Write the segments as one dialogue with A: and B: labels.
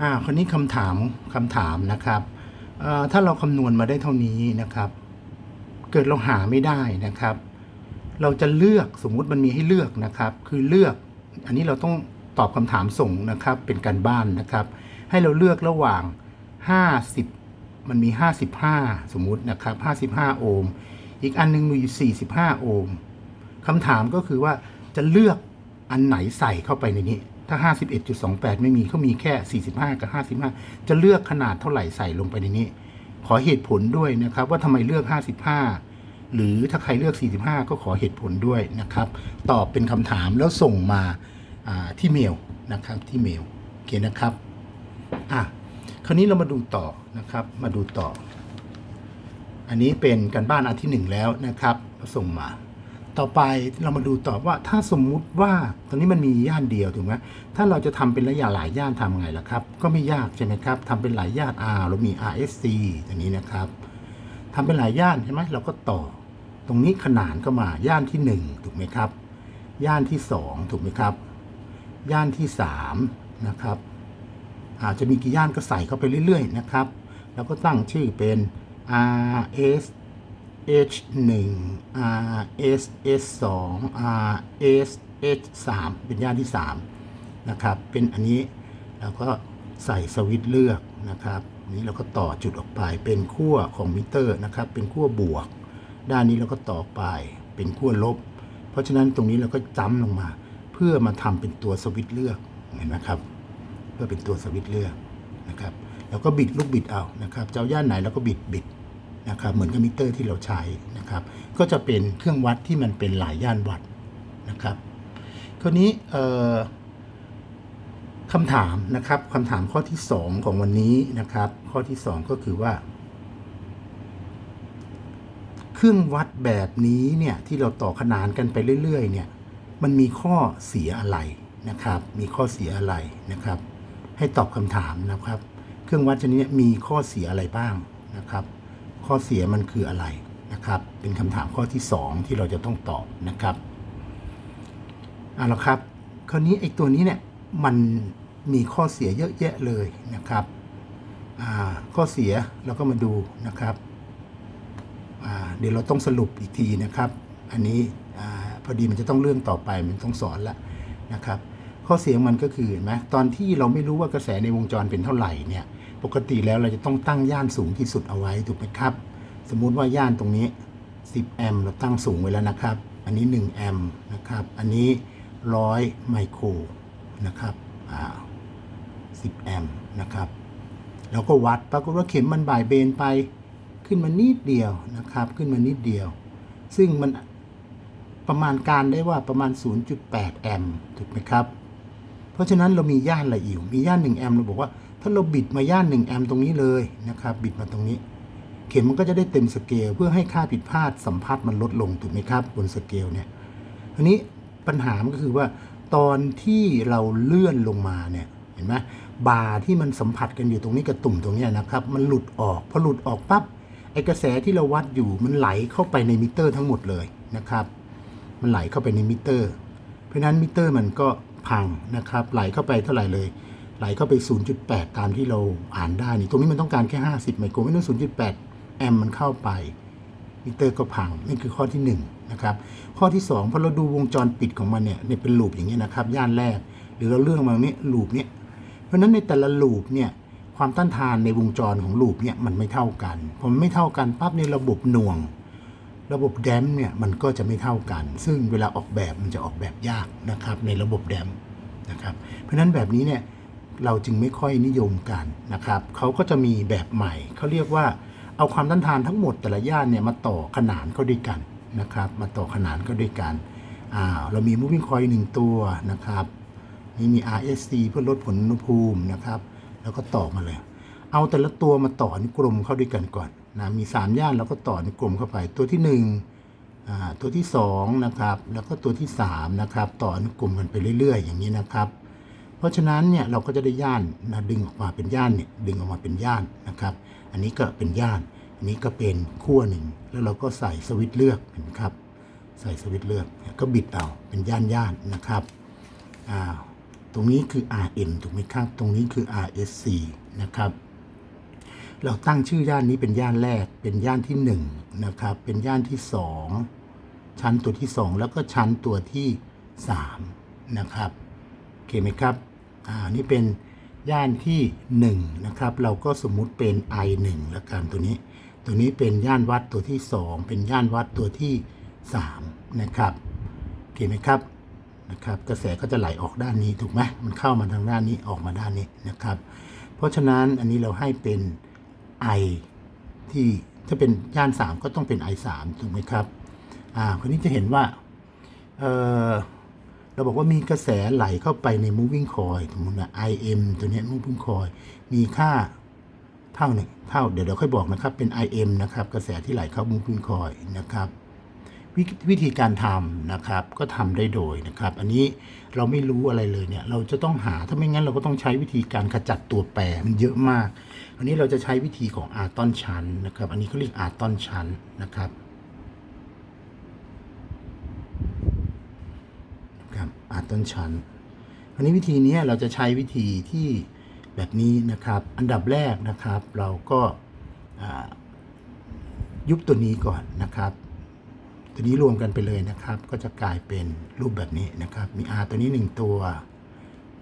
A: อ่าคราวนี้คำถามคำถามนะครับถ้าเราคำนวณมาได้เท่านี้นะครับ เกิดเราหาไม่ได้นะครับ เราจะเลือกสมมุติมันมีให้เลือกนะครับ คือเลือกอันนี้เราต้องตอบคำถามส่งนะครับ เป็นการบ้านนะครับ ให้เราเลือกระหว่าง 50 มันมี 55 สมมุตินะครับ 55 โอห์มอีกอันหนึงมีอยู่45 โอห์มคำถามก็คือว่าจะเลือกอันไหนใส่เข้าไปในนี้ ถ้า 51.28 ไม่มีเขามีแค่ 45 กับ 55 จะเลือกขนาดเท่าไหร่ใส่ลงไปในนี้ ขอเหตุผลด้วยนะครับ ว่าทำไมเลือก 55 หรือถ้าใครเลือก 45 ก็ขอเหตุผลด้วยนะครับ ตอบเป็นคำถามแล้วส่งมาที่เมลนะครับที่เมลโอเคนะครับอะคราวนี้เรามาดูต่อนะครับ มาดูต่อ อันนี้เป็นการบ้านอันที่หนึ่งแล้วนะครับส่งมา ต่อไปเรามาดูต่อว่าถ้าสมมุติว่าตอนนี้มันมีย่านเดียวถูกไหมถ้าเราจะทำเป็นระยะหลายย่านทำไงล่ะครับ ก็ไม่ยากใช่ไหมครับทำเป็นหลายย่าน R เรามี RSC อย่างนี้นะครับทำเป็นหลายย่านใช่ไหมเราก็ต่อ ตรงนี้ขนานเข้ามาย่านที่หนึ่งถูกไหมครับ ย่านที่สองถูกไหมครับ ย่านที่สามนะครับ อาจจะมีกี่ย่านก็ใส่เข้าไปเรื่อยๆนะครับ แล้วก็ตั้งชื่อเป็น R S H 1 R S S 2 R S H 3เป็นย่านที่ 3 นะครับ เป็นอันนี้แล้วก็ใส่สวิตช์เลือกนะครับ นี้เราก็ต่อจุดออกไปเป็นขั้วของมิเตอร์นะครับ เป็นขั้วบวก ด้านนี้เราก็ต่อไปเป็นขั้วลบ เพราะฉะนั้นตรงนี้เราก็จ้ำลงมา เพื่อมาทำเป็นตัวสวิตช์เลือกเห็นไหมครับ เพื่อเป็นตัวสวิตช์เลือกนะครับ แล้วก็บิดลูกบิดเอานะครับ เจ้าย่านไหนแล้วก็บิดบิด นะครับเหมือนกับมิเตอร์ที่เราใช้นะครับก็จะเป็นเครื่องวัดที่มันเป็นหลายย่านวัดนะครับคราวนี้คำถามนะครับคำถามข้อที่ 2 ของวันนี้นะครับ ข้อที่ 2 ก็คือว่า เครื่องวัดแบบนี้เนี่ยที่เราต่อขนานกันไปเรื่อยๆเนี่ยมันมีข้อเสียอะไรนะครับ มีข้อเสียอะไรนะครับ ให้ตอบคำถามนะครับ เครื่องวัดชนิดนี้มีข้อเสียอะไรบ้างนะครับ ข้อเสียมันคืออะไรนะครับ เป็นคำถามข้อที่ 2 ที่เราจะต้องตอบนะครับเอาละครับ คราวนี้ไอ้ตัวนี้เนี่ยมันมีข้อเสียเยอะแยะเลยนะครับอ่าข้อเสียเราก็มาดูนะครับเดี๋ยวเราต้องสรุปอีกทีนะครับ อันนี้พอดีมันจะต้องเรื่องต่อไปมันต้องสอนละนะครับ ข้อเสียงมันก็คือเห็นไหมตอนที่เราไม่รู้ว่ากระแสในวงจรเป็นเท่าไหร่เนี่ย ปกติแล้วเราจะต้องตั้งย่านสูงที่สุดเอาไว้ถูกไหมครับ สมมุติว่าย่านตรงนี้ 10 แอมป์เราตั้งสูงไว้แล้วนะครับ อันนี้ 1 แอมป์นะครับ อันนี้ 100 ไมโครนะครับอ่า10 แอมป์นะครับแล้วก็วัดปรากฏว่าเข็มมันบ่ายเบนไปขึ้นมานิดเดียวนะครับ ขึ้นมานิดเดียว ซึ่งมันประมาณการได้ว่าประมาณ 0.8 แอมป์ถูกไหมครับ เพราะฉะนั้นเรามีย่านอะอีกมีย่าน 1 แอมป์เราบอกว่า ถ้าเราบิดมาย่าน 1 แอมป์ตรงนี้เลยนะครับ บิดมาตรงนี้ เข็มมันก็จะได้เต็มสเกลเพื่อให้ค่าผิดพลาดสัมพัทธ์มันลดลงถูกไหมครับ บนสเกลเนี่ยทีนี้ปัญหามันก็คือว่าตอนที่เราเลื่อนลงมาเนี่ยเห็นไหมบาร์ที่มันสัมผัสกันอยู่ตรงนี้กับตุ่มตรงเนี้ยนะครับ มันหลุดออกพอหลุดออกปั๊บไอกระแสที่เราวัดอยู่มันไหลเข้าไปในมิเตอร์ทั้งหมดเลยนะครับ มันไหลเข้าไปในมิเตอร์ เพราะนั้นมิเตอร์มันก็พังนะครับ ไหลเข้าไปเท่าไหร่เลย ไหลเข้าไป 0.8 ตามที่เราอ่านได้นี่ตรงนี้มันต้องการแค่ 50 ไมโครไม่ต้อง 0.8 แอมมันเข้าไปมิเตอร์ก็พังนี่คือข้อที่ 1 นะครับ ข้อที่ 2 พอเราดูวงจรปิดของมันเนี่ยเนี่ยเป็นลูปอย่างนี้ยนะครับ ย่านแรก หรือเราเลื่อนมาเนี้ยลูปเนี้ยเพราะฉะนั้นในแต่ละลูปเนี่ยความต้านทานในวงจรของลูปเนี่ยมันไม่เท่ากันพอมันไม่เท่ากันปั๊บในระบบหน่วง ระบบแดมเนี่ยมันก็จะไม่เท่ากัน ซึ่งเวลาออกแบบมันจะออกแบบยากนะครับในระบบแดมนะครับเพราะฉะนั้นแบบนี้เนี่ย เราจึงไม่ค่อยนิยมกันนะครับเขาก็จะมีแบบใหม่ เขาเรียกว่าเอาความต้านทานทั้งหมดแต่ละย่านเนี่ยมาต่อขนานเข้าด้วยกันนะครับ มาต่อขนานเข้าด้วยกันอ่าเรามี moving coil หนึ่งตัวนะครับนี่มี RSC เพื่อลดผลอุณหภูมินะครับ แล้วก็ต่อมาเลย เอาแต่ละตัวมาต่อในกลมเข้าด้วยกันก่อนนะมี 3 ย่านแล้วก็ต่อในกลมเข้าไปตัวที่1อ่าตัวที่2นะครับแล้วก็ตัวที่3นะครับต่อนกลมกันไปเรื่อย ๆ อย่างนี้นะครับ เพราะฉะนั้นเนี่ยเราก็จะได้ย่านนะดึงออกมาเป็นย่านเนี่ยดึงออกมาเป็นย่านนะครับ อันนี้ก็เป็นย่าน อันนี้ก็เป็นขั้วหนึ่ง แล้วเราก็ใส่สวิตช์เลือกเห็นครับ ใส่สวิตช์เลือกก็บิดเอาเป็นย่านย่านนะครับอ่าตรงนี้คือ RM ถูกไหมครับ ตรงนี้คือ RSC นะครับ เราตั้งชื่อย่านนี้เป็นย่านแรก เป็นย่านที่1นะครับ เป็นย่านที่ 2 ชั้นตัวที่ 2 แล้วก็ชั้นตัวที่3นะครับ โอเคไหมครับ อ่านี่เป็นย่านที่1นะครับเราก็สมมุติเป็น I1 แล้วกันตัวนี้ ตัวนี้เป็นย่านวัดตัวที่ 2 เป็นย่านวัดตัวที่3นะครับโอเคไหมครับนะครับ กระแสก็จะไหลออกด้านนี้ถูกไหมมันเข้ามาทางด้านนี้ออกมาด้านนี้นะครับ เพราะฉะนั้นอันนี้เราให้เป็น I ที่ถ้าเป็นย่าน 3 ก็ต้องเป็น I 3 ถูกไหมครับอ่าคนนี้จะเห็นว่าเออ เราบอกว่ามีกระแสไหลเข้าไปใน moving coil สมมตินะ IM ตัวนี้ moving coil มีค่าเท่าหนึ่งเท่า เดี๋ยวเดี๋ยวค่อยบอกนะครับ เป็น IM นะครับ กระแสที่ไหลเข้า moving coil นะครับวิวิธีการทำนะครับ ก็ทำได้โดยนะครับ อันนี้เราไม่รู้อะไรเลยเนี่ย เราจะต้องหา ถ้าไม่งั้นเราก็ต้องใช้วิธีการขจัดตัวแปรมันเยอะมาก อันนี้เราจะใช้วิธีของอาร์ตอนชันนะครับ อันนี้เขาเรียกอาร์ตอนชันนะครับ ครับ อาต้นชั้นอันนี้วิธีนี้เราจะใช้วิธีที่แบบนี้นะครับ อันดับแรกนะครับ เราก็ยุบตัวนี้ก่อนนะครับ ตัวนี้รวมกันไปเลยนะครับ ก็จะกลายเป็นรูปแบบนี้นะครับ มี R ตัวนี้ 1 ตัว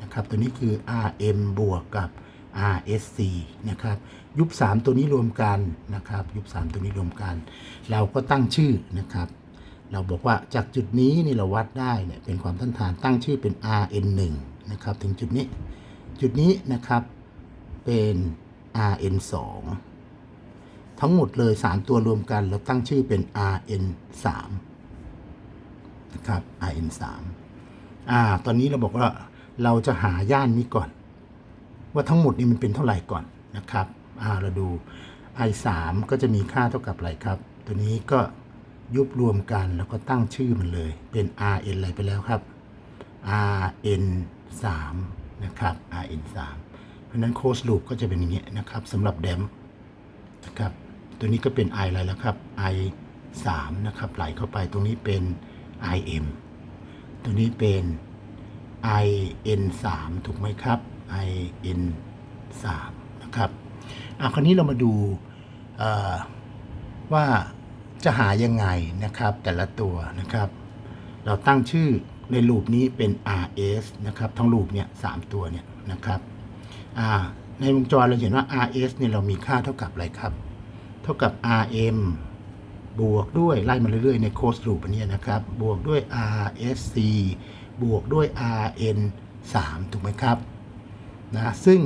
A: นะครับ ตัวนี้คือ RM บวกกับ RSC นะครับ ยุบ 3 ตัวนี้รวมกันนะครับ ยุบ 3 ตัวนี้รวมกัน เราก็ตั้งชื่อนะครับ เราบอกว่าจากจุดนี้นี่เราวัดได้เนี่ยเป็นความต้านทานตั้งชื่อเป็น RN1 นะครับถึงจุดนี้ จุดนี้นะครับเป็น RN2 ทั้งหมดเลย 3 ตัวรวมกันเราตั้งชื่อเป็น RN3 นะครับ RN3 อ่าตอนนี้เราบอกว่าเราจะหาย่านนี้ก่อน ว่าทั้งหมดนี้มันเป็นเท่าไหร่ก่อนนะครับอ่าเราดู I3 ก็จะมีค่าเท่ากับอะไรครับ ตัวนี้ก็ ยุบรวมกันแล้วก็ตั้งชื่อมันเลย เป็น RN อะไรไปแล้วครับ RN3 นะครับ RN3 เพราะนั้นโคสลูปก็จะเป็นอย่างนี้ยนะครับสำหรับแดมนะครับตัวนี้ก็เป็น I อะไรแล้วครับ I3 นะครับไหลเข้าไปตรงนี้เป็น IM ตัวนี้เป็น IN3 ถูกไหมครับ IN3 นะครับอะคราวนี้เรามาดูว่า จะหายังไงนะครับแต่ละตัวนะครับ เราตั้งชื่อในลูปนี้เป็น RS นะครับทั้งลูปเนี่ยสามตัวเนี่ยนะครับในวงจรเราเห็นว่า RS เนี่ยเรามีค่าเท่ากับอะไรครับ เท่ากับ RM บวกด้วยไล่มาเรื่อยๆในโคสลูปนเนี้ยนะครับ บวกด้วย RSC บวกด้วย RN 3 ถูกไหมครับนะซึ่ง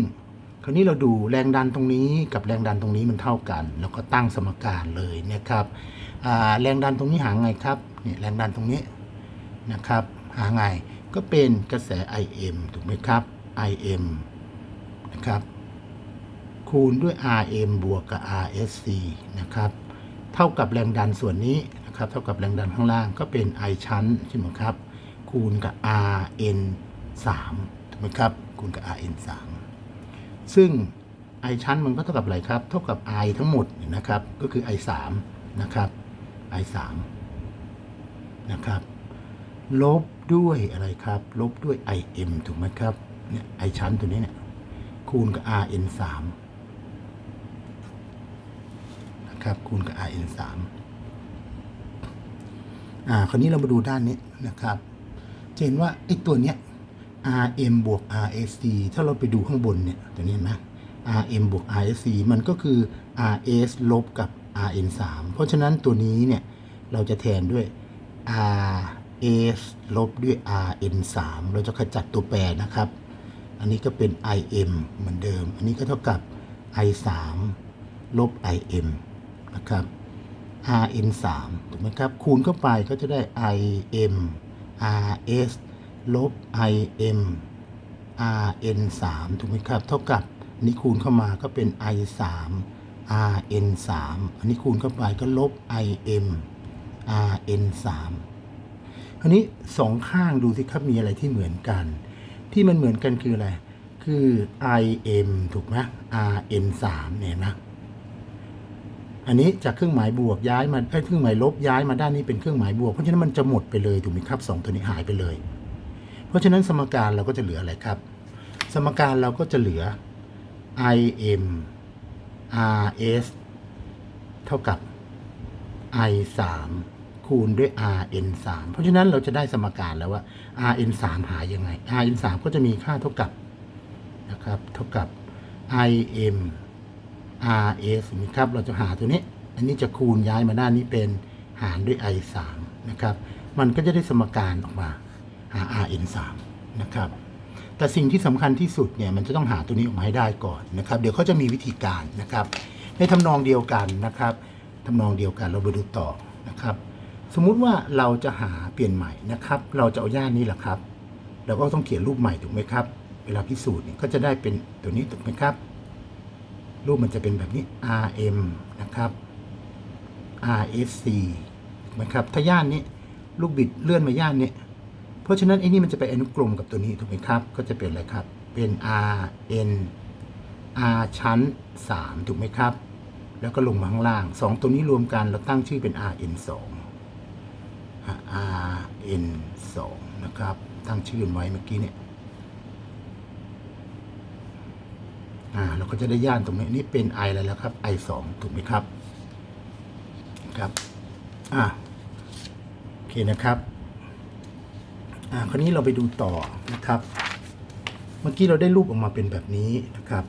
A: คราวนี้เราดูแรงดันตรงนี้กับแรงดันตรงนี้มันเท่ากัน แล้วก็ตั้งสมการเลยนะครับ แรงดันตรงนี้หาไงครับเนี่ยแรงดันตรงนี้นะครับหาไงก็เป็นกระแส IM ถูกไหมครับ IM นะครับคูณด้วย RM บวกกับ RSC นะครับเท่ากับแรงดันส่วนนี้นะครับเท่ากับแรงดันข้างล่างก็เป็น I ชั้นใช่ไหมครับคูณกับ RN 3ถูกไหมครับคูณกับ RN 3ซึ่ง I ชั้นมันก็เท่ากับอะไรครับ เท่ากับ I ทั้งหมดนะครับก็คือ I 3นะครับ I 3นะครับ ลบด้วยอะไรครับ ลบด้วย IM ถูกไหมครับเนี่ย I ชั้นตัวนี้เนี่ยคูณกับ RN 3นะครับคูณกับ RN 3อ่าคราวนี้เรามาดูด้านนี้นะครับจะเห็นว่าไอตัวเนี้ย RM บวก RSC ถ้าเราไปดูข้างบนเนี่ยตัวนี้เห็นไหม RM บวก RSC มันก็คือ RS ลบกับ RN 3 เพราะฉะนั้นตัวนี้เนี่ยเราจะแทนด้วย RS ลบด้วย RN 3 เราจะขจัดตัวแปรนะครับ อันนี้ก็เป็น IM เหมือนเดิม อันนี้ก็เท่ากับ I 3 ลบ IM นะครับ RN 3 ถูกไหมครับ คูณเข้าไปก็จะได้ IM RS ลบ IM RN 3 ถูกไหมครับ เท่ากับนนี้คูณเข้ามาก็เป็น I 3 RN 3อันนี้คูณเข้าไปก็ลบ IM RN 3คราวนี้สองข้างดูสิครับมีอะไรที่เหมือนกัน ที่มันเหมือนกันคืออะไร คือ IM ถูกไหม RN 3เนี่ยนะอันนี้จากเครื่องหมายบวกย้ายมาเอ้เครื่องหมายลบย้ายมาด้านนี้เป็นเครื่องหมายบวก เพราะฉะนั้นมันจะหมดไปเลยถูกไหมครับสองตัวนี้หายไปเลย เพราะฉะนั้นสมการเราก็จะเหลืออะไรครับ สมการเราก็จะเหลือ im rs เท่ากับ i 3คูณด้วย rn 3เพราะฉะนั้นเราจะได้สมการแล้วว่า rn 3หายังไง rn 3ก็จะมีค่าเท่ากับนะครับ เท่ากับ im rs นะครับ เราจะหาตัวนี้ อันนี้จะคูณย้ายมาด้านนี้เป็นหารด้วย i 3นะครับ มันก็จะได้สมการออกมาหา rn 3นะครับ แต่สิ่งที่สำคัญที่สุดเนี่ยมันจะต้องหาตัวนี้ออกมาให้ได้ก่อนนะครับ เดี๋ยวเขาจะมีวิธีการนะครับ ในทำนองเดียวกันนะครับทำนองเดียวกันเราไปดูต่อนะครับ สมมุติว่าเราจะหาเปลี่ยนใหม่นะครับ เราจะเอาย่านนี้แหละครับเราก็ต้องเขียนรูปใหม่ถูกไหมครับ เวลาพิสูจน์เนี่ยก็จะได้เป็นตัวนี้ถูกไหมครับ รูปมันจะเป็นแบบนี้ rm นะครับ rsc ถูกไหมครับถ้าย่านนี้ลูกบิดเลื่อนมาย่านนี้ เพราะฉะนั้นไอ้นี่มันจะไปอนุกรมกับตัวนี้ถูกไหมครับ ก็จะเป็นอะไรครับ เป็น r n r ชั้น 3 ถูกไหมครับ แล้วก็ลงมาข้างล่าง 2 ตัวนี้รวมกันเราตั้งชื่อเป็น r n 2 r n 2นะครับ ตั้งชื่อไว้เมื่อกี้เนี่ยอ่าเราก็จะได้ย่านตรงนี้นี่เป็น i อะไรแล้วครับ i 2ถูกไหมครับครับอ่าโอเคนะครับ อ่าคราวนี้เราไปดูต่อนะครับ เมื่อกี้เราได้รูปออกมาเป็นแบบนี้นะครับ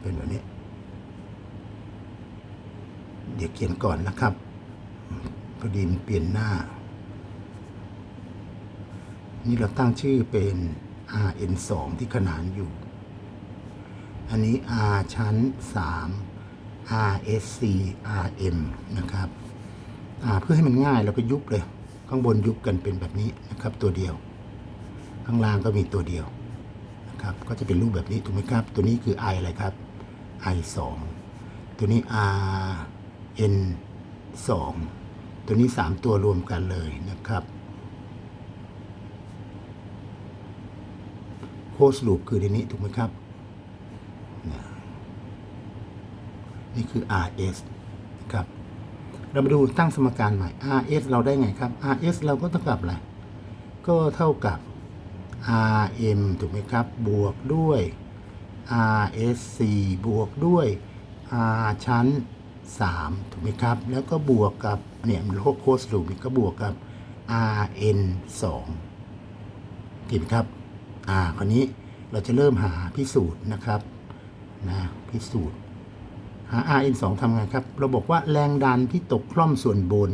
A: เป็นแบบนี้ เดี๋ยวเขียนก่อนนะครับพอดีมันเปลี่ยนหน้า นี่เราตั้งชื่อเป็น rn 2ที่ขนานอยู่ อันนี้ r ชั้น 3 rsc rm นะครับอ่าเพื่อให้มันง่ายเราก็ยุบเลย ข้างบนยุบกันเป็นแบบนี้นะครับ ตัวเดียว ข้างล่างก็มีตัวเดียวนะครับก็จะเป็นรูปแบบนี้ถูกไหมครับ ตัวนี้คือ i อะไรครับ i 2ตัวนี้ r n 2ตัวนี้ 3 ตัวรวมกันเลยนะครับโคสลูปคือในนี้ถูกไหมครับ นี่ยนี่คือ rs นะครับ เรามาดูตั้งสมการใหม่ rs เราได้ไงครับ rs เราก็เท่ากับอะไร ก็เท่ากับ rm ถูกไหมครับ บวกด้วย rsc บวกด้วย r ชั้น 3 ถูกไหมครับ แล้วก็บวกกับเนี่ยมันโคสรุปนี่ก็บวกกับ rn 2ถูกไหมครับ อ่า คราวนี้เราจะเริ่มหาพิสูจน์นะครับ นะ พิสูจน์ หา Rn 2 ทำไงครับ เราบอกว่าแรงดันที่ตกคล่อมส่วนบน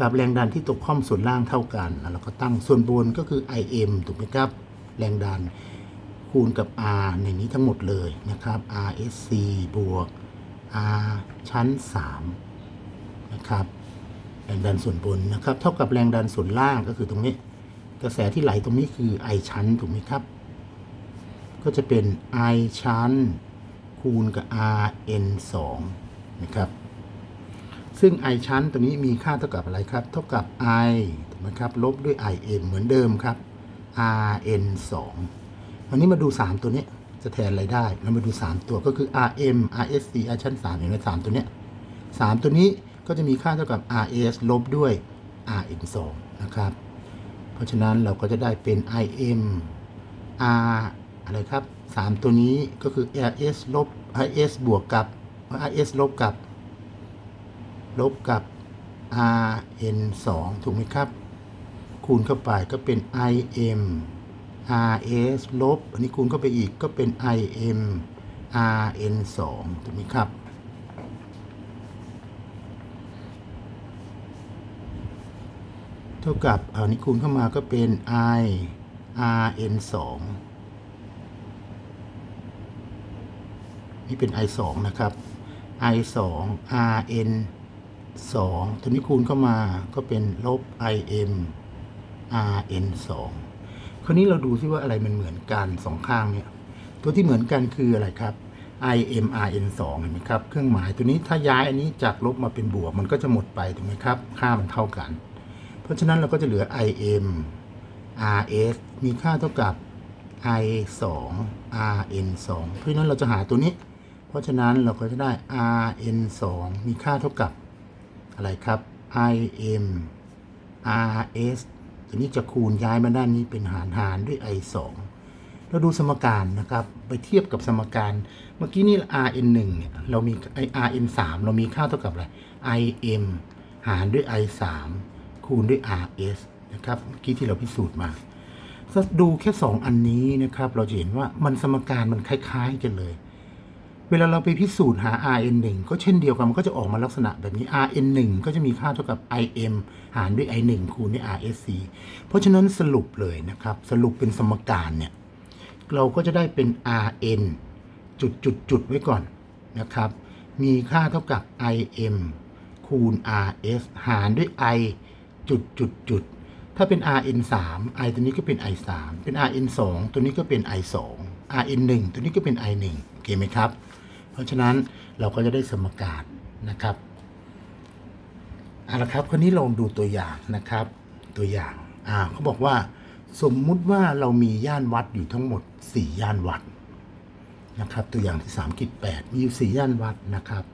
A: กับแรงดันที่ตกคล่อมส่วนล่างเท่ากันเราก็ตั้งส่วนบนก็คือ Im ถูกไหมครับ แรงดันคูณกับ R ในนี้ทั้งหมดเลยนะครับ Rsc บวก R ชั้น 3 นะครับ แรงดันส่วนบนนะครับ เท่ากับแรงดันส่วนล่างก็คือตรงนี้ กระแสที่ไหลตรงนี้คือ I ชั้นถูกไหมครับ ก็จะเป็น I ชั้น คูณกับ r n 2นะครับ ซึ่ง i ชั้นตัวนี้มีค่าเท่ากับอะไรครับ เท่ากับ i ถูกไหมครับ ลบด้วย i m เหมือนเดิมครับ r n 2วันนี้มาดู 3 ตัวนี้จะแทนอะไรได้ เรามาดู 3 ตัวก็คือ r m r s c r ชั้น3เห็นไหม3ตัวเนี้ย3ตัวนี้ก็จะมีค่าเท่ากับ r s ลบด้วย r n 2นะครับ เพราะฉะนั้นเราก็จะได้เป็น i m r อะไรครับ 3 ตัวนี้ก็คือ rs ลบ rs บวกกับ rs ลบกับ ลบกับ rn 2ถูกไหมครับ คูณเข้าไปก็เป็น im rs ลบ อันนี้คูณเข้าไปอีกก็เป็น im rn 2ถูกไหมครับเท่ากับอันนี้คูณเข้ามาก็เป็น i rn 2 นี่เป็น i 2นะครับ i 2 rn 2ตัวนี้คูณเข้ามาก็เป็นลบ im rn 2คราวนี้เราดูซิว่าอะไรมันเหมือนกันสองข้างเนี่ย ตัวที่เหมือนกันคืออะไรครับ im rn 2เห็นไหมครับ เครื่องหมายตัวนี้ถ้าย้ายอันนี้จากลบมาเป็นบวกมันก็จะหมดไปถูกไหมครับ ค่ามันเท่ากัน เพราะฉะนั้นเราก็จะเหลือ im rs มีค่าเท่ากับ i 2 rn 2เพราะฉะนั้นเราจะหาตัวนี้ ราะฉะนั้นเราก็จะได้ rn 2มีค่าเท่ากับอะไรครับ im rs ตอันนี้จะคูณย้ายมาด้านนี้เป็นหารหารด้วย i 2เราดูสมการนะครับ ไปเทียบกับสมการ เมื่อกี้นี่ rn 1เนี่ยเรามีไอ rn 3เรามีค่าเท่ากับอะไร im หารด้วย i 3คูณด้วย rs นะครับ เมื่อกี้ที่เราพิสูจน์มาถ้าดูแค่ 2 อันนี้นะครับ เราจะเห็นว่ามันสมการมันคล้าย ๆ กันเลย เวลาเราไปพิสูจน์หา rn 1 ก็เช่นเดียวกันมันก็จะออกมาลักษณะแบบนี้ rn 1 ก็จะมีค่าเท่ากับ im หารด้วย i 1 คูณด้วย rsc เพราะฉะนั้นสรุปเลยนะครับ สรุปเป็นสมการเนี่ย เราก็จะได้เป็น rn จุดจุดจุดไว้ก่อนนะครับ มีค่าเท่ากับ im คูณ rs หารด้วย i จุดจุดจุดถ้าเป็น rn 3 i ตัวนี้ก็เป็น i 3เป็น rn 2ตัวนี้ก็เป็น i 2 rn 1ตัวนี้ก็เป็น i 1โอเคไหมครับ เพราะฉะนั้นเราก็จะได้สมการนะครับเอาละครับคราวนี้ลองดูตัวอย่างนะครับ ตัวอย่างอ่าเขาบอกว่า สมมุติว่าเรามีย่านวัดอยู่ทั้งหมด 4 ย่านวัดนะครับ ตัวอย่างที่3กิจ8มีอยู่4ย่านวัดนะครับ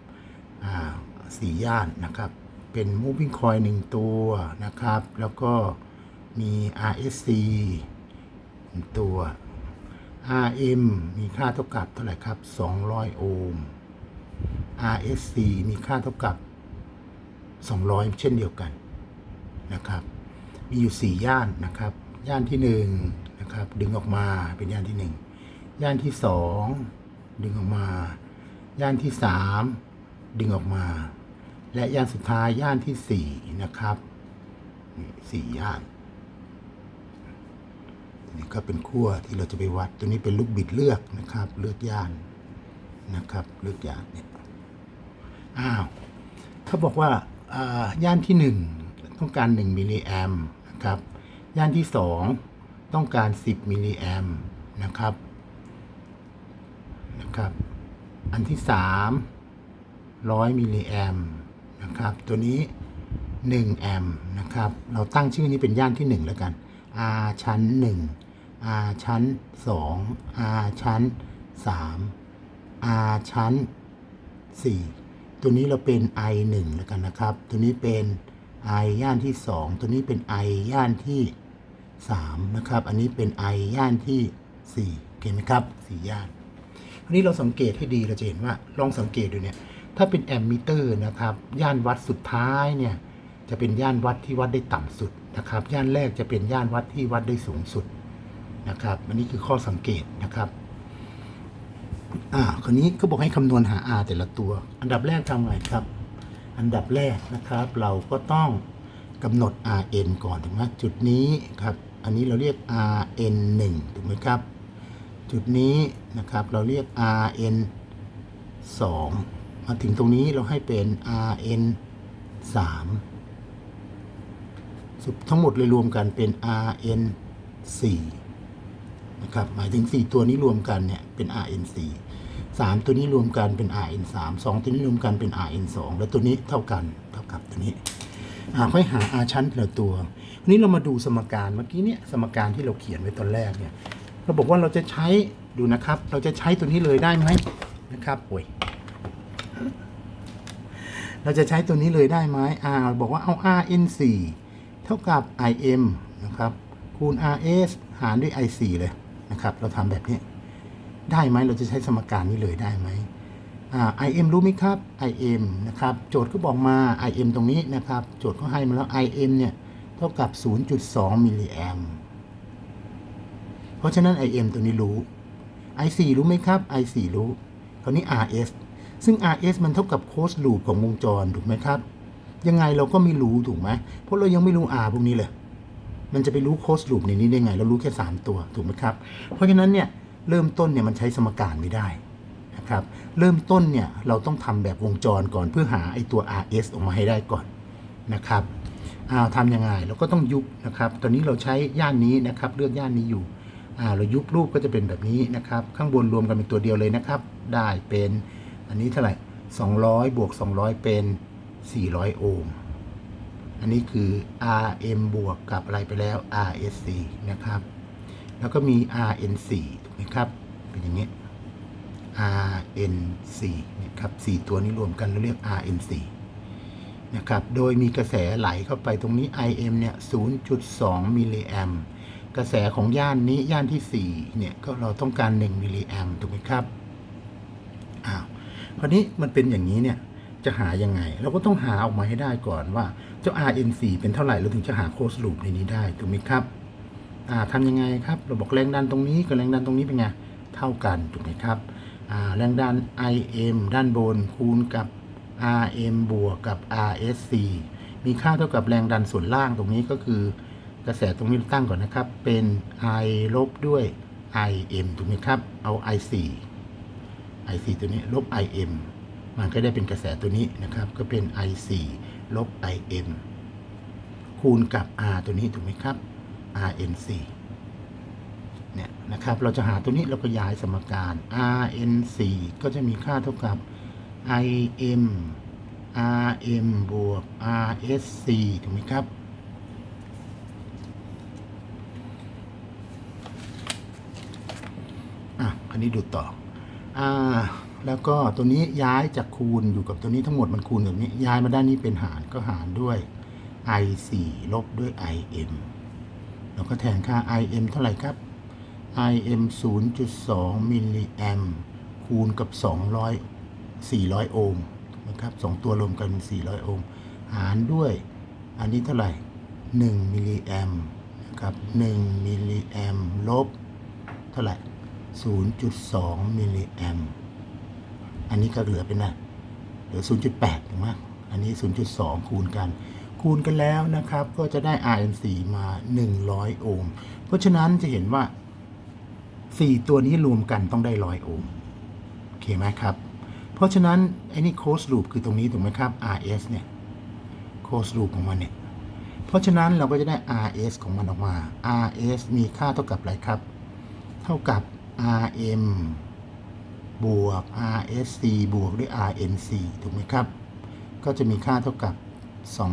A: อ่าสี่ย่านนะครับ เป็น moving coil หนึ่งตัวนะครับ แล้วก็มี RSC หนึ่งตัว RM มีค่าเท่ากับเท่าไหร่ครับ 200 โอห์ม RSC มีค่าเท่ากับ 200 เช่นเดียวกันนะครับ มีอยู่ 4 ย่านนะครับ ย่านที่1นะครับ ดึงออกมาเป็นย่านที่ 1 ย่านที่ 2 ดึงออกมา ย่านที่ 3 ดึงออกมา และย่านสุดท้ายย่านที่ 4 นะครับสี่ย่าน นี่ก็เป็นขั้วที่เราจะไปวัด ตัวนี้เป็นลูกบิดเลือกนะครับ เลือกย่านนะครับ เลือกย่านเนี่ยอ้าวเขาบอกว่าอ่าย่านที่หนึ่งต้องการ 1 มิลลิแอมนะครับ ย่านที่สองต้องการ 10 มิลลิแอมนะครับนะครับ อันที่สามร้อยมิลลิแอมนะครับ ตัวนี้ 1 แอมนะครับ เราตั้งชื่อนี้เป็นย่านที่ 1 แล้วกัน R ชั้น 1 R ชั้น 2 R ชั้น 3 R ชั้น 4 ตัวนี้เราเป็น I 1แล้วกันนะครับ ตัวนี้เป็น I ย่านที่ 2 ตัวนี้เป็น I ย่านที่ 3 นะครับ อันนี้เป็น I ย่านที่4โอเคไหมครับ 4 ย่าน อันนี้เราสังเกตให้ดีเราจะเห็นว่าลองสังเกตดูเนี่ย ถ้าเป็นแอมมิเตอร์นะครับ ย่านวัดสุดท้ายเนี่ยจะเป็นย่านวัดที่วัดได้ต่ำสุดนะครับ ย่านแรกจะเป็นย่านวัดที่วัดได้สูงสุด นะครับอันนี้คือข้อสังเกตนะครับอ่าคราวนี้ก็บอกให้คำนวณหา R แต่ละตัว อันดับแรกทำไงครับ อันดับแรกนะครับ เราก็ต้องกำหนด Rn ก่อนถูกไหมจุดนี้ครับ อันนี้เราเรียก Rn 1ถูกไหมครับ จุดนี้นะครับเราเรียก Rn 2มาถึงตรงนี้เราให้เป็น Rn 3สุดทั้งหมดเลยรวมกันเป็น Rn 4 นะครับหมายถึง 4 ตัวนี้รวมกันเนี่ยเป็น Rn 4 3 ตัวนี้รวมกันเป็น Rn 3 2 ตัวนี้รวมกันเป็น Rn 2 แล้วตัวนี้เท่ากันเท่ากับตัวนี้อ่าค่อยหา R ชั้นทีละตัววันนี้เรามาดูสมการเมื่อกี้เนี่ยสมการที่เราเขียนไว้ตอนแรกเนี่ยเราบอกว่าเราจะใช้ดูนะครับ เราจะใช้ตัวนี้เลยได้ไหมนะครับโอ้ยเราจะใช้ตัวนี้เลยได้ไหมอ่าบอกว่าเอา Rn 4เท่ากับ Im นะครับ คูณ Rs หารด้วย I 4เลย นะครับ เราทำแบบนี้ ได้ไหมเราจะใช้สมการนี้เลยได้ไหมอ่า Im รู้ไหมครับ Im นะครับ โจทย์ก็บอกมา Im ตรงนี้นะครับ โจทย์ก็ให้มาแล้ว Im เนี่ย เท่ากับ 0.2 มิลลิแอมเพราะฉะนั้น IM ตัวนี้รู้ I4 รู้ไหมครับ I4 รู้ คราวนี้ RS ซึ่ง RS มันเท่ากับโค้ดลูปของวงจร ถูกไหมครับ ยังไงเราก็ไม่รู้ถูกไหมเพราะเรายังไม่รู้ R พวกนี้เลย มันจะไปรู้โค้ดลูปในนี้ได้ไง เรารู้แค่ 3 ตัวถูกไหมครับ เพราะฉะนั้นเนี่ยเริ่มต้นเนี่ยมันใช้สมการไม่ได้นะครับเริ่มต้นเนี่ยเราต้องทำแบบวงจรก่อนเพื่อหาไอตัว RS ออกมาให้ได้ก่อนนะครับอ้าวทำยังไงเราก็ต้องยุบนะครับ ตอนนี้เราใช้ย่านนี้นะครับเลือกย่านนี้อยู่อ่าเรายุบรูปก็จะเป็นแบบนี้นะครับ ข้างบนรวมกันเป็นตัวเดียวเลยนะครับ ได้เป็นอันนี้เท่าไหร่200 บวก 200 เป็น 400 โอห์ม อันนี้คือ RM บวกกับอะไรไปแล้ว RSC นะครับ แล้วก็มี RN4 ถูกไหมครับ เป็นอย่างนี้ RN4 นะครับ4ตัวนี้รวมกันเราเรียก RN4 นะครับ โดยมีกระแสไหลเข้าไปตรงนี้ IM เนี่ย 0.2 มิลลิแอมกระแสของย่านนี้ย่านที่ 4 เนี่ย ก็เราต้องการ 1 มิลลิแอมถูกไหมครับ อ้าว คราวนี้มันเป็นอย่างนี้เนี่ย จะหายังไง เราก็ต้องหาออกมาให้ได้ก่อนว่าเจ้า RN4 เป็นเท่าไหร่เราถึงจะหาโคสลูปในนี้ได้ถูกไหมครับอ่าทำยังไงครับ เราบอกแรงดันตรงนี้กับแรงดันตรงนี้เป็นไงเท่ากันถูกไหมครับอ่าแรงดัน IM ด้านบนคูณกับ RM บวกกับ RSC มีค่าเท่ากับแรงดันส่วนล่างตรงนี้ก็คือกระแสตรงนี้ตั้งก่อนนะครับ เป็น I ลบด้วย IM ถูกไหมครับ เอา I4 I4 ตัวนี้ลบ IM มันก็ได้เป็นกระแสตัวนี้นะครับ ก็เป็น I4 ลบ IM คูณกับ R ตัวนี้ถูกไหมครับ RNC เนี่ยนะครับ เราจะหาตัวนี้เราก็ย้ายสมการ RNC ก็จะมีค่าเท่ากับ IM RM บวก RSC ถูกไหมครับ อะคันนี้ดูต่ออ่า แล้วก็ตัวนี้ย้ายจากคูณอยู่กับตัวนี้ทั้งหมดมันคูณแบบนี้ย้ายมาด้านนี้เป็นหารก็หารด้วย I4 ลบด้วย IM เราก็แทนค่า IM เท่าไหร่ครับ IM 0.2มิลลิแอมคูณกับ 200 400 โอห์มนะครับสองตัวรวมกันเป็น400 โอห์มหารด้วย อันนี้เท่าไหร่ 1 มิลลิแอมนะครับ1มิลลิแอมลบเท่าไหร่ 0.2 มิลลิแอม อันนี้ก็เหลือเป็นไงเหลือ 0.8ถูกไหมอันนี้ 0.2 คูณกัน คูณกันแล้วนะครับ ก็จะได้ RNC มา 100 โอห์ม เพราะฉะนั้นจะเห็นว่า 4 ตัวนี้รวมกันต้องได้ 100 โอห์ม โอเคไหมครับ เพราะฉะนั้นไอ้นี่โคสลูปคือตรงนี้ถูกไหมครับ RS เนี่ย โคสลูปของมันเนี่ย เพราะฉะนั้นเราก็จะได้ RS ของมันออกมา RS มีค่าเท่ากับอะไรครับ เท่ากับ RM บวก RSC บวกด้วย RNC ถูกไหมครับ ก็จะมีค่าเท่ากับ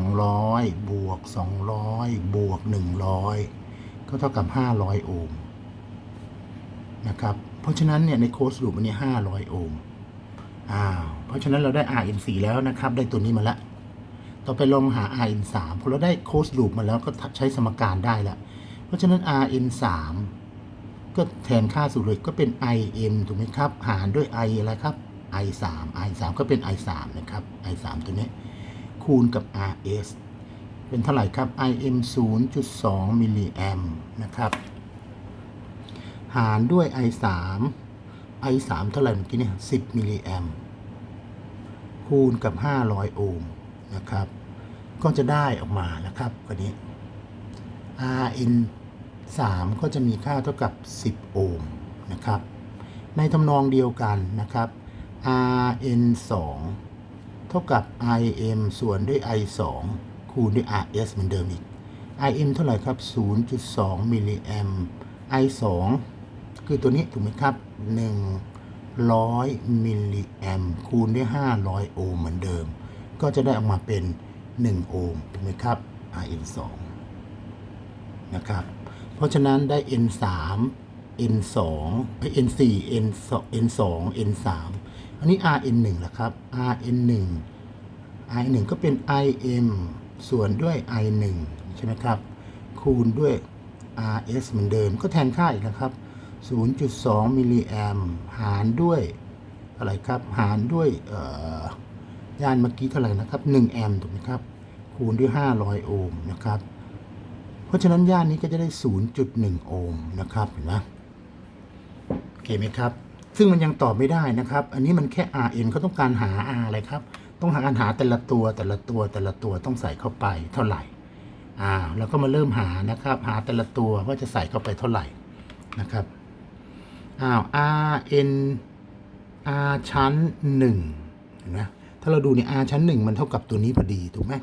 A: 200 บวก 200 บวก 100 ก็เท่ากับ 500 โอห์มนะครับ เพราะฉะนั้นเนี่ยในโค้ดสรุปอันนี้500 โอห์มอ้าว เพราะฉะนั้นเราได้ RN4 แล้วนะครับ ได้ตัวนี้มาแล้วต่อไปลองหา RN3 พอเราได้โค้ดลูปมาแล้วก็ใช้สมการได้ล้วเพราะฉะนั้น RN3 ก็แทนค่าสูตรเลยก็เป็น IM ถูกไหมครับ หารด้วย I อะไรครับ I3 I3 ก็เป็น I3 นะครับ I3 ตัวนี้คูณกับ RS เป็นเท่าไหร่ครับ IM 0.2 มิลลิแอมนะครับ หารด้วย I3 I3 เท่าไหร่เมื่อกี้เนี่ย 10 มิลลิแอมคูณกับ 500 โอห์มนะครับ ก็จะได้ออกมานะครับตัวนี้ Rn 3 ก็จะมีค่าเท่ากับ 10 โอห์มนะครับ ในทำนองเดียวกันนะครับ Rn 2 เท่ากับ Im ส่วนด้วย I 2คูณด้วย Rs เหมือนเดิมอีก Im เท่าไหร่ครับ 0.2 มิลลิแอม I 2คือตัวนี้ถูกไหมครับ 100 มิลลิแอมคูณด้วย 500 โอห์มเหมือนเดิม ก็จะได้ออกมาเป็น 1 โอห์มถูกไหมครับ Im 2นะครับ เพราะฉะนั้นได้ N 3 N 2 N 4 N 2 N 2 N 3อันนี้ RN 1ล่ะครับ RN 1 I 1ก็เป็น IM ส่วนด้วย I 1ใช่ไหมครับ คูณด้วย RS เหมือนเดิมก็แทนค่าอีกนะครับ 0.2 มิลลิแอมหารด้วยอะไรครับ หารด้วยย่านเมื่อกี้เท่าไหร่นะครับ 1 แอมถูกไหมครับ คูณด้วย 500 โอห์มนะครับ เพราะฉะนั้นย่านนี้ก็จะได้ 0.1 โอห์มนะครับเห็นไหมโอเคไหมครับ ซึ่งมันยังตอบไม่ได้นะครับ อันนี้มันแค่ Rn เขาต้องการหา R อะไรครับ ต้องหาการหาแต่ละตัวแต่ละตัวแต่ละตัวต้องใส่เข้าไปเท่าไหร่อ่าแล้วก็มาเริ่มหานะครับ หาแต่ละตัวว่าจะใส่เข้าไปเท่าไหร่นะครับอ้าว R N R ชั้น1เห็นไหมถ้าเราดูเนี่ย R ชั้น 1 มันเท่ากับตัวนี้พอดีถูกไหม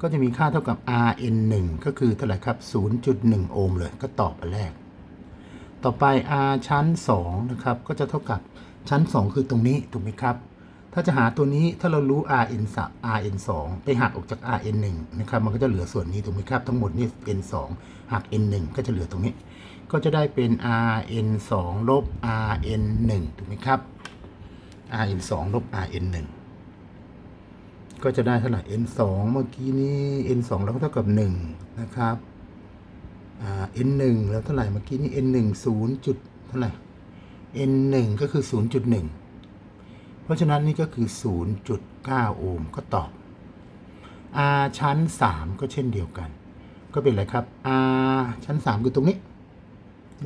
A: ก็จะมีค่าเท่ากับ R N 1ก็คือเท่าไหร่ครับ 0.1 โอห์มเลย ก็ตอบอันแรก ต่อไป R ชั้น 2 นะครับ ก็จะเท่ากับชั้น 2 คือตรงนี้ถูกไหมครับ ถ้าจะหาตัวนี้ถ้าเรารู้ Rn 3 Rn 2ไปหักออกจาก Rn 1นะครับ มันก็จะเหลือส่วนนี้ถูกไหมครับ ทั้งหมดนี่ n 2หัก n 1ก็จะเหลือตรงนี้ ก็จะได้เป็น Rn 2ลบ Rn 1ถูกไหมครับ Rn 2ลบ Rn 1 ก็จะได้เท่าไหร่ n 2เมื่อกี้นี้ n 2แล้วก็เท่ากับ1นะครับ n 1แล้วเท่าไหร่เมื่อกี้นี้ n 1 0จุดเท่าไหร่ n 1ก็คือ 0.1 เพราะฉะนั้นนี่ก็คือ 0.9 โอห์มก็ตอบ r ชั้น 3 ก็เช่นเดียวกัน ก็เป็นอะไรครับ r ชั้น 3 คือตรงนี้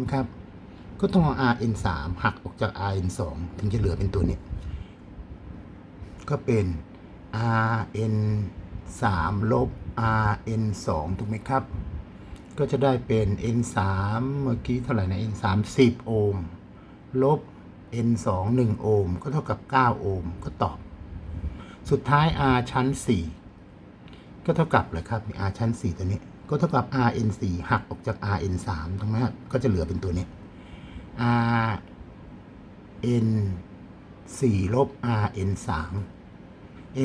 A: นะครับ ก็ต้องเอา rn 3หักออกจาก rn 2ถึงจะเหลือเป็นตัวนี้ ก็เป็น rn 3 ลบ rn 2ถูกไหมครับ ก็จะได้เป็น n 3เมื่อกี้เท่าไหร่นะ n 3 10 โอห์ม ลบ n 2 1 โอห์ม ก็เท่ากับ 9 โอห์ม ก็ตอบ สุดท้าย r ชั้น 4 ก็เท่ากับเลยครับ r ชั้น 4 ตัวนี้ ก็เท่ากับ rn 4หักออกจาก rn 3ถูกไหมครับก็จะเหลือเป็นตัวนี้ r n 4 ลบ r n 3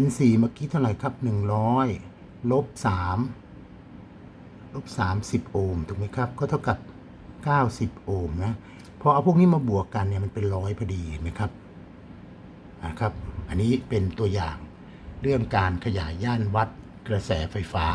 A: n 4เมื่อกี้เท่าไหร่ครับ 100ลบ3ลบ30 โอห์มถูกไหมครับ ก็เท่ากับ 90 โอห์มนะ พอเอาพวกนี้มาบวกกันเนี่ยมันเป็นร้อยพอดีเห็นไหมครับนะครับ อันนี้เป็นตัวอย่างเรื่องการขยายย่านวัดกระแสไฟฟ้า